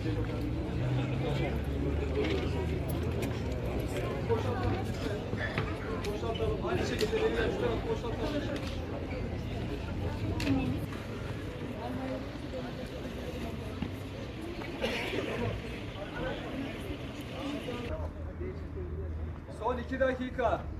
Son iki dakika.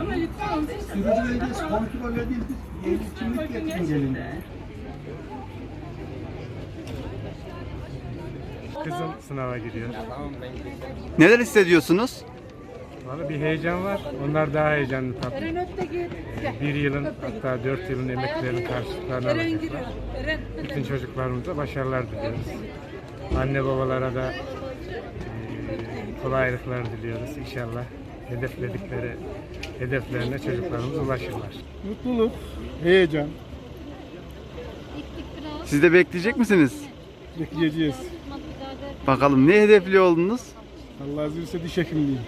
Ama lütfen olsun. Sürücüleriniz kontrol edildi. Yeni kimlik getirin gelin. Kızım sınava giriyor. Neler hissediyorsunuz? Valla bir heyecan var. Onlar daha heyecanlı tabii. Eren ötte git. Gel. Bir yılın hatta dört yılın emeklerinin karşılıklarını Eren alacaklar. Bütün çocuklarımıza başarılar diliyoruz. Anne babalara da eee, kolaylıklar diliyoruz. İnşallah hedefledikleri hedeflerine çocuklarımız ulaşırlar. Mutluluk, heyecan. Siz de bekleyecek misiniz? Bekleyeceğiz. Bakalım ne hedefli oldunuz? Allah izin verirse diş hekimliği.